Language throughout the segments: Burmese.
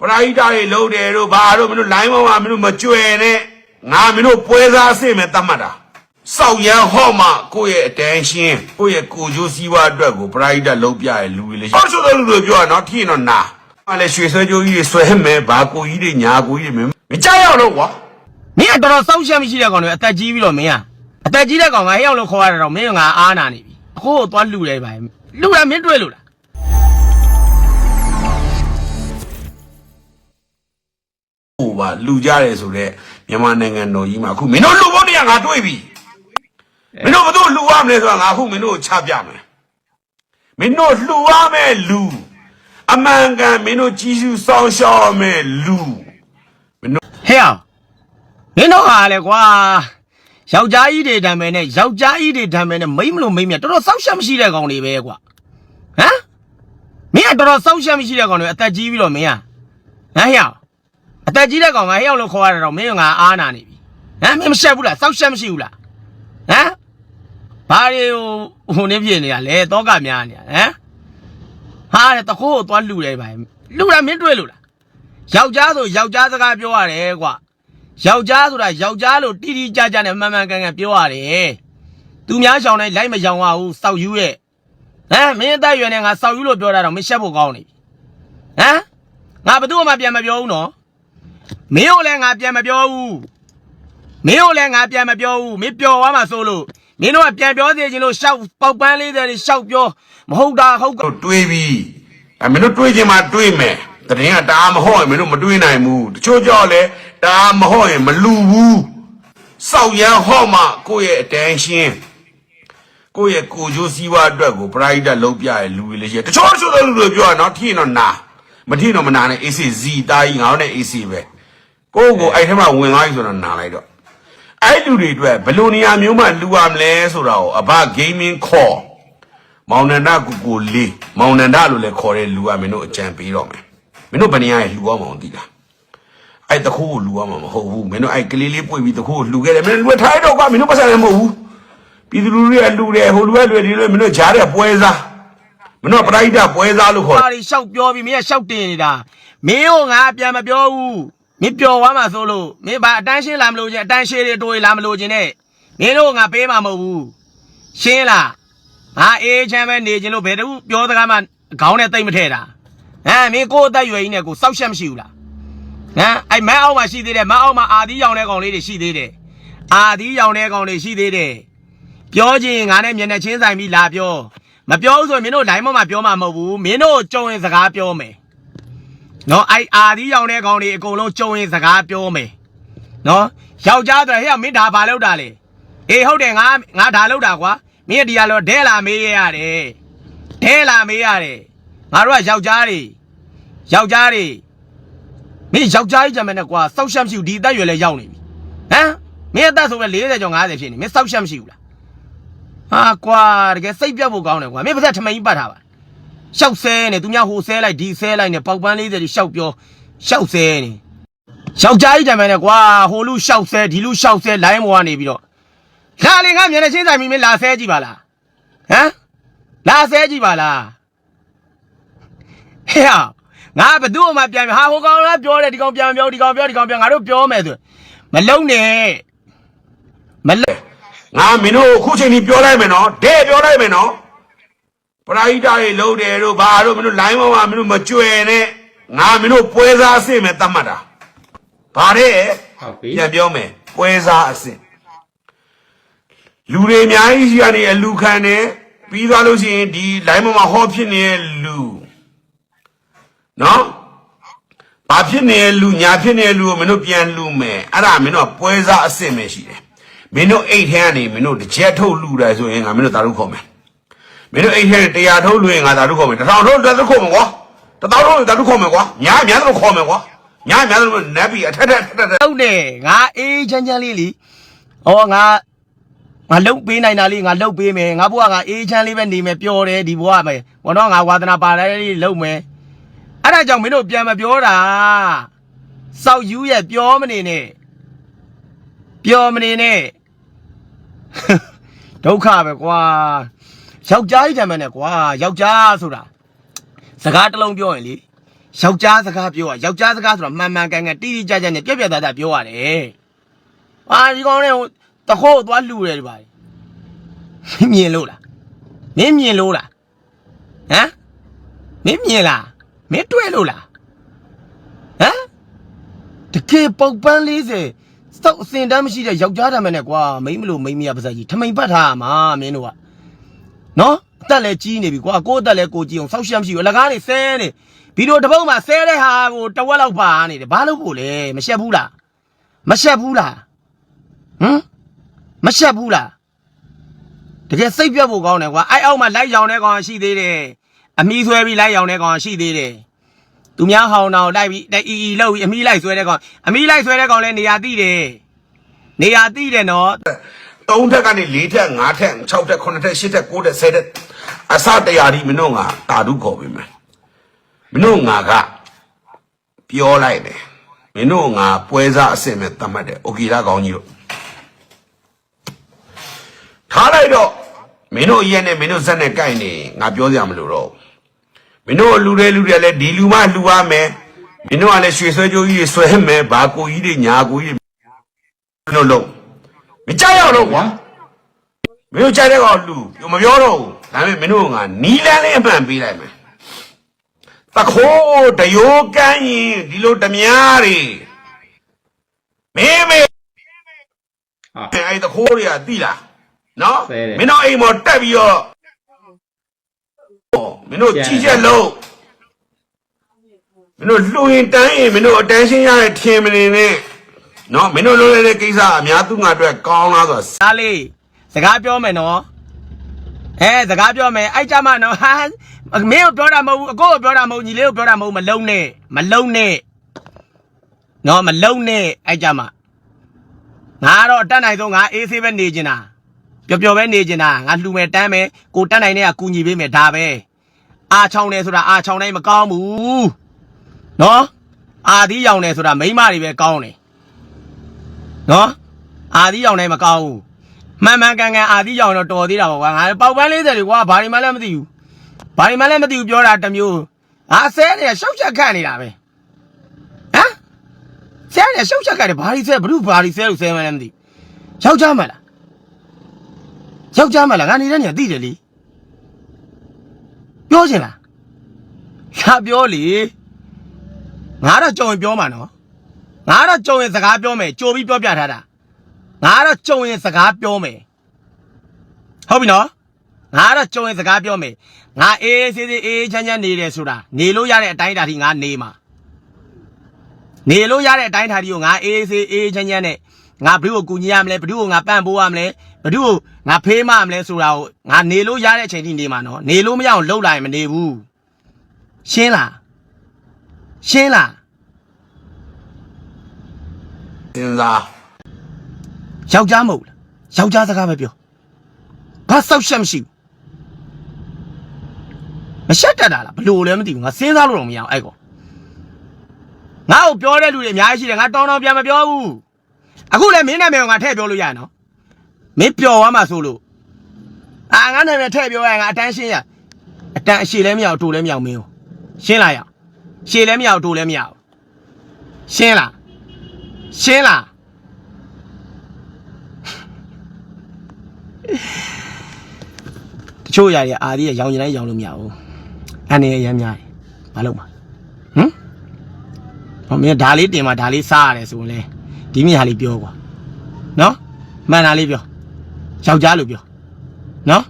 ပရာဟိတတွေလုံးတယ်တို့ဘာတို့မင်းတို့လိုင်းပေါ်မှာမင်းတို့မကြွယ်နဲ့ငါမင်းတို့ပွဲစားအစ်စ်မဲ့တတ်မှတ်တာစောက်ရန်ဟော့မှကိုယ့်ရဲ့အတန်းရှင်းကိုယ့်ရဲ့ကိုယ်ကျိုးစည်းဝါးအတွက်ကိုပရာဟိတလုံးပြရဲ့လူတွေလေဟောဆိုတဲ့လူတွေပြောရနော်ထီရင်တော့နာမလည်းရွှေဆွဲကြိုးကြီးတွေဆွဲမယ်ဘာကိုကြီးတွေညာကိုကြီးတွေမင်းမကြောက်ရအောင်လို့ကွာမင်းကတော်တော်စောက်ရှက်မရှိတဲ့ကောင်တွေအသက်ကြီးပြီးတော့မင်းကအသက်ကြီးတဲ့ကောင်ကဟဲ့အောင်လို့ခေါ်ရတာတော့မင်းကငါအားနာနေပြီအခုကိုသွားလှူတယ်ပါလှူတာမင်းတွေ့လို့လား ဟိုပါလူကြတယ်ဆိုတော့မြန်မာနိုင်ငံတော်ကြီးမှာအခုမင်းတို့လူဘုံတရားငါတွေ့ပြီမင်းတို့ဘယ်သူလူရမလဲဆိုတာငါအခုမင်းတို့ကိုချပြမယ်မင်းတို့လှူရမယ်လူအမှန်ကန်မင်းတို့ကြီးစုစောင်းရှောက်မယ်လူမင်းတို့ဟဲ့အောင်မင်းတို့ဟာလေကွာယောက်ျားကြီးတွေတံမယ်နဲ့ယောက်ျားကြီးတွေတံမယ်နဲ့မိမ့်မလို့မိမ့်မြတ်တော်တော်စောက်ရှက်မရှိတဲ့ကောင်တွေပဲကွာဟမ်မင်းကတော်တော်စောက်ရှက်မရှိတဲ့ကောင်တွေအသက်ကြီးပြီးတော့မင်းကဟမ်ဟဲ့အောင် အသက်ကြီးတဲ့ကောင်ကဟဲ့အောင်လို့ခေါ်ရတာတော့မင်းကငါအားနာနေပြီဟမ်မင်းမရှက်ဘူးလားစောက်ရှက်မရှိဘူးလားဟမ်ဘာတွေဟိုဟိုနေပြနေရလဲတောကများနေရဟမ်ဟာတဲ့တခိုးကိုသွားလှူတယ်ပါလှူတာမင်းတွေ့လို့လားယောက်ျားဆိုယောက်ျားစကားပြောရတယ်ကွာယောက်ျားဆိုတာယောက်ျားလို့တိတိကျကျနဲ့မှန်မှန်ကန်ကန်ပြောရတယ်သူများရှောင်တိုင်းလိုက်မရှောင်ရဘူးစောက်ယူရဲ့ဟမ်မင်းအသက်အရွယ်နဲ့ငါစောက်ယူလို့ပြောတာတော့မင်းရှက်ဖို့ကောင်းနေပြီဟမ်ငါဘယ်သူမှပြန်မပြောဘူးနော် မင်းကိုလည်းငါပြန်မပြောဘူးမင်းကိုလည်းငါပြန်မပြောဘူးမင်းပျော်သွားမှဆိုလို့မင်းတို့ကပြန်ပြောသေးခြင်းလို့ရှောက်ပေါက်ပန်းလေးတွေရှောက်ပြောမဟုတ်တာဟုတ်ကတို့တွေးပြီအဲမင်းတို့တွေးခြင်းမှာတွေးမယ်တရင်ကတအားမဟုတ်ရင်မင်းတို့မတွေးနိုင်ဘူးတချို့ကြောက်လဲတအားမဟုတ်ရင်မလူဘူးစောက်ရန်ဟော့မှကိုယ့်ရဲ့အတန်းရှင်းကိုယ့်ရဲ့ကိုယ်ကျိုးစည်းဝါးအတွက်ကိုပရာဟိတလုံးပြရဲ့လူတွေလေရှိတယ်တချို့တချို့တဲ့လူတွေပြောရနော်ထီရင်တော့နာမထီရင်တော့မနာနဲ့ AC ဇီတာကြီးငါတို့နဲ့ AC ပဲ ကိုယ့်ကိုအဲ့ထဲမှာဝင်သွားပြီဆိုတော့နာလိုက်တော့အဲ့လူတွေအတွက်ဘယ်လိုနေရာမျိုးမှလူရမလဲဆိုတာကိုအဘ gaming call မောင်နန္ဒကိုကိုလေးမောင်နန္ဒလို့လည်းခေါ်တဲ့လူကမင်းတို့အကြံပေးတော့မယ်မင်းတို့ဘယ်နေရာရဲ့လူအောင်မအောင်သိလားအဲ့တခိုးကိုလူအောင်မမဟုတ်ဘူးမင်းတို့အဲ့ကလေးလေးပွေပြီးတခိုးကိုလူခဲ့တယ်မင်းတို့လူထားရတော့ကွာမင်းတို့ပတ်စံလည်းမဟုတ်ဘူးပြည်သူလူတွေကလူတယ်ဟိုလူကလူတွေဒီလိုမင်းတို့ဂျားတဲ့ပွဲစားမင်းတို့ပရိုက်တာပွဲစားလို့ခေါ်တယ်ဘာတွေရှောက်ပြောပြီးမင်းကရှောက်တင်နေတာမင်းကိုငါပြန်မပြောဘူး မင်းပျော်သွားမှာဆိုလို့မင်းဘာအတန်းရှင်းလာမလို့ချင်းအတန်းရှင်းတွေတိုးလာမလို့ချင်းနဲ့မင်းတို့ငါပေးမှာမဟုတ်ဘူးရှင်းလားငါအေးချမ်းပဲနေချင်းလို့ဘယ်တူပြောစကားမှခေါင်းနဲ့တိတ်မထဲတာဟမ်မင်းကိုယ်အသက်ရွယ်ကြီးနဲ့ကိုစောက်ရှက်မရှိဘူးလားဟမ်အဲ့မန်းအောက်မှာရှိသေးတယ်မန်းအောက်မှာအာသီးရောင်တဲ့ကောင်လေးတွေရှိသေးတယ်အာသီးရောင်တဲ့ကောင်တွေရှိသေးတယ်ပြောချင်ငါနဲ့မျက်နှာချင်းဆိုင်ပြီးလာပြောမပြောဘူးဆိုရင်မင်းတို့ line မှာပြောမှာမဟုတ်ဘူးမင်းတို့ကြုံရင်စကားပြောမယ် နော်အဲ့အာဒီရောင်တဲ့ကောင်တွေအကုန်လုံးကြုံရင်စကားပြောမယ်နော်ယောက်ျားဆိုဟဲ့မင်းဒါဘာလုပ်တာလဲအေးဟုတ်တယ်ငါငါဒါလုပ်တာကွာမင်းကဒီကလောဒဲလာမေးရရတယ်ဒဲလာမေးရတယ်ငါတို့ကယောက်ျားတွေယောက်ျားတွေမင်းယောက်ျားကြီးကြမ်းမဲ့နဲ့ကွာစောက်ရှက်မရှိဘူးဒီအသက်ရွယ်လဲရောက်နေပြီဟမ်မင်းအသက်ဆိုပဲ40ကျော်50ဖြစ်နေမင်းစောက်ရှက်မရှိဘူးလားဟာကွာတကယ်စိတ်ပြတ်ဖို့ကောင်းတယ်ကွာမင်းပါစက်ထမိန်ကြီးပတ်ထားပါ ရှောက်ဆဲနေသူများဟိုဆဲလိုက်ဒီဆဲလိုက်နေပေါက်ပန်းလေးတွေရှောက်ပြောရှောက်ဆဲနေယောက်ျားကြီးတံမယ်နဲ့ကွာဟိုလူရှောက်ဆဲဒီလူရှောက်ဆဲလိုင်းပေါ်ကနေပြီးတော့လာလေငါမျက်နှာချင်းဆိုင်မိမင်းလာဆဲကြည့်ပါလားဟမ်လာဆဲကြည့်ပါလားဟဲ့ဟာငါဘသူ့အမပြန်ပြီဟာဟိုကောင်ကပြောတယ်ဒီကောင်ပြန်ပြောဒီကောင်ပြောဒီကောင်ပြန်ငါတို့ပြောမယ်ဆိုမလုံးနဲ့မလုံးငါမင်းတို့အခုချိန်ကြီးပြောလိုက်မယ်နော်တဲ့ပြောလိုက်မယ်နော် ပရာဟိတတွေလုံးတယ်တို့ဘာတို့မင်းတို့လိုင်းပေါ်မှာမင်းတို့မကြွယ်နဲ့ငါမင်းတို့ပွဲစားအစ်စ်မဲ့တတ်မှတ်တာဘာတဲ့ဟုတ်ပြီပြန်ပြောမယ်ပွဲစားအစ်စ်လူတွေအများကြီးရှိကနေအလူခံတယ်ပြီးသွားလို့ရှိရင်ဒီလိုင်းပေါ်မှာဟောဖြစ်နေတဲ့လူနော်ဘာဖြစ်နေတဲ့လူညာဖြစ်နေတဲ့လူကိုမင်းတို့ပြန်လူမယ်အဲ့ဒါမင်းတို့ကပွဲစားအစ်စ်ပဲရှိတယ်မင်းတို့အိတ်ထဲကနေမင်းတို့တစ်ချက်ထုတ်လူတယ်ဆိုရင်ငါမင်းတို့တာရုခေါ်မယ် မင်းတို့အိတ်ထဲတရားထုတ်လူရင်ငါတာရုခေါ်မယ်တစ်ထောင်ထုတ်တာရုခေါ်မယ်ကွာတစ်သောင်းထုတ်တာရုခေါ်မယ်ကွာညာအများတော့ခေါ်မယ်ကွာညာအများတော့နတ်ပြီအထက်ထက်ထက်ထက်ဟုတ်တယ်ငါအေးချမ်းချမ်းလေးလीဩငါငါလုတ်ပေးနိုင်တာလေးငါလုတ်ပေးမယ်ငါဘွားကငါအေးချမ်းလေးပဲနေမယ်ပျော်တယ်ဒီဘွားပဲဘောတော့ငါဝါသနာပါလိုက်လေးလုတ်မယ်အဲ့ဒါကြောင့်မင်းတို့ပြန်မပြောတာစောက်ယူရဲ့ပြောမနေနဲ့ပြောမနေနဲ့ဒုက္ခပဲကွာ ယောက်ျားကြီးတမ်းမနဲ့ကွာယောက်ျားဆိုတာစကားတစ်လုံးပြောရင်လေယောက်ျားစကားပြောอ่ะယောက်ျားစကားဆိုတော့မှန်မှန်ကန်ကန်တိတိကျကျနဲ့ပြက်ပြက်သားသားပြောရတယ်။အာဒီကောင်လေးဟိုတခိုးသွားလှူတယ်ဒီပါမင်းမြင်လို့လားမင်းမြင်လို့လားဟမ်မင်းမြင်လားမင်းတွေ့လို့လားဟမ်တကယ်ပုတ်ပန်း40စောက်အစင်တမ်းမရှိတဲ့ယောက်ျားတမ်းနဲ့ကွာမိမလို့မိမရပါစကြီးထမိန်ပတ်ထားရမှာမင်းတို့က နော်အသက်လည်းကြီးနေပြီကွာကိုယ့်အသက်လည်းကိုကြီးအောင်စောက်ရှက်မရှိဘူးအလကားနေဆဲနေဗီဒီယိုတစ်ပုတ်မှာဆဲတဲ့ဟာကိုတဝက်လောက်ပါနေတယ်ဘာလို့ဖို့လဲမရှက်ဘူးလားမရှက်ဘူးလားဟမ်မရှက်ဘူးလားတကယ်စိတ်ပြတ်ဖို့ကောင်းတယ်ကွာအဲ့အောက်မှာလိုက်ရောင်တဲ့ကောင်ရှိသေးတယ်အမီးဆွဲပြီးလိုက်ရောင်တဲ့ကောင်ရှိသေးတယ်သူများဟောင်းတော်လိုက်ပြီးတိုက်အီအီလောက်ပြီးအမီးလိုက်ဆွဲတဲ့ကောင်အမီးလိုက်ဆွဲတဲ့ကောင်လည်းနေရာတိတယ်နေရာတိတယ်နော် 3ထက်ကနေ4ထက်5ထက်6ထက်9ထက်8ထက်9ထက်10ထက်အစတရားဒီမင်းတို့ငါတာဓုခေါ်ပြီမယ်မင်းတို့ငါကပြောလိုက်တယ်မင်းတို့ငါပွဲစားအစင်မဲ့တတ်မှတ်တယ်အိုကီလာကောင်းကြီးတို့ထားလိုက်တော့မင်းတို့ရဲ့နဲ့မင်းတို့ဇက်နဲ့ကြိုက်နေငါပြောစရာမလိုတော့မင်းတို့လူတွေလူတွေလည်းဒီလူမလူရမယ်မင်းတို့ကလည်းရွှေဆွဲကြိုးကြီးတွေဆွဲမယ်ဘာကိုကြီးတွေညာကိုကြီးတွေမင်းတို့လုံး မကြောက်ရတော့ကွာမင်းတို့ကြိုက်တဲ့ကောင်လူမပြောတော့ဘူးဒါပေမဲ့မင်းတို့ကနီလန်းလေးအမှန်ပေးလိုက်မယ်တခိုးတယောကန်းရင်ဒီလိုဓမြားတွေမင်းမေဟာအဲ့တခိုးတွေကတိလားနော်ဆဲတယ်မင်းတို့အိမ်မော်တက်ပြီးတော့ဟောမင်းတို့ကြီးချက်လုံးမင်းတို့လှူရင်တန်းရင်မင်းတို့အတန်းရှင်းရတဲ့ထင်မနေနဲ့ နော်မင်းတို့လုပ်ရတဲ့ကိစ္စအများသူငါအတွက်ကောင်းလားဆိုတော့ဒါလေးစကားပြောမယ်နော်အဲစကားပြောမယ်အဲ့ကြမှာနော်ဟာမင်းကိုပြောတာမဟုတ်ဘူးအကိုကိုပြောတာမဟုတ်ညီလေးကိုပြောတာမဟုတ်မလုံးနဲ့မလုံးနဲ့နော်မလုံးနဲ့အဲ့ကြမှာငါကတော့အတက်နိုင်ဆုံးငါအေးဆေးပဲနေကျင်တာပျော်ပျော်ပဲနေကျင်တာငါလှူမယ်တန်းမယ်ကိုတက်နိုင်တဲ့ကကူညီပေးမယ်ဒါပဲအာချောင်းနေဆိုတာအာချောင်းတိုင်းမကောင်းဘူးနော်အာသီးရောင်နေဆိုတာမိန်းမတွေပဲကောင်းတယ် နော်အာသီးရောင်တိုင်းမကောင်းဘူးမှန်မှန်ကန်ကန်အာသီးရောင်တော့တော်သေးတာပေါ့ကွာငါပေါက်ပန်း40တွေကွာဘာတွေမှလည်းမသိဘူးဘာတွေမှလည်းမသိဘူးပြောတာတစ်မျိုးငါဆဲတယ်ရှောက်ချက်ခတ်နေတာပဲဟမ်ဆဲတယ်ရှောက်ချက်ခတ်တယ်ဘာတွေဆဲဘလို့ဘာတွေဆဲလို့ဆဲမှလည်းမသိဘူးယောက်ျားမလားယောက်ျားမလားငါနေတဲ့နေရာသိတယ်လေပြောချင်လားငါပြောလေငါတော့ကြုံရင်ပြောမှာနော် ငါတော့ကြုံရင်စကားပြောမယ်ကြိုပြီးပြောပြထားတာငါတော့ကြုံရင်စကားပြောမယ်ဟုတ်ပြီနော်ငါတော့ကြုံရင်စကားပြောမယ်ငါအေးအေးဆေးဆေးအေးအေးချမ်းချမ်းနေတယ်ဆိုတာနေလို့ရတဲ့အတိုင်းအတာထိငါနေမှာနေလို့ရတဲ့အတိုင်းအတာထိကိုငါအေးအေးဆေးအေးအေးချမ်းချမ်းနဲ့ငါဘယ်သူ့ကိုကူညီရမလဲဘယ်သူ့ကိုငါပန့်ပိုးရမလဲဘယ်သူ့ကိုငါဖေးမရမလဲဆိုတာကိုငါနေလို့ရတဲ့အချိန်ထိနေမှာနော်နေလို့မရအောင်လှုပ်လိုက်ရင်မနေဘူးရှင်းလားရှင်းလား စဉ်းစားယောက်ျားမဟုတ်လားယောက်ျားစကားပဲပြောဘာဆောက်ရှက်မရှိဘူးမရှက်တတ်တာလားဘလို့လဲမသိဘူးငါစဉ်းစားလို့တော့မရအောင်အဲ့ကောငါ့ကိုပြောတဲ့လူတွေအများကြီးရှိတယ်ငါတောင်းတောင်းပြန်မပြောဘူးအခုလည်းမင်းနာမည်ကိုငါထည့်ပြောလို့ရရနော်မင်းပျော်သွားမှဆိုလို့အာငါနာမည်ထည့်ပြောရရင်ငါအတန်းရှင်းရအတန်းအရှိလည်းမရအောင်တိုလည်းမရအောင်မင်းကိုရှင်းလာရအောင်ရှည်လည်းမရအောင်တိုလည်းမရအောင်ရှင်းလား ရှင်းလား တချို့ຢာတွေအာဒီရရောင်ကျင်တိုင်းရောင်လို့မရဘူးအနေရရမ်းများတယ်မလုပ်ပါဟမ်ဟောမင်းဒါလေးတင်มาဒါလေးစားရတယ်ဆိုရင်လေဒီမြဟာလေးပြောကွာနော်မှန်တာလေးပြောယောက်ျားလို့ပြောနော်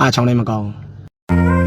အာချောင်းလည်းမကောင်းဘူး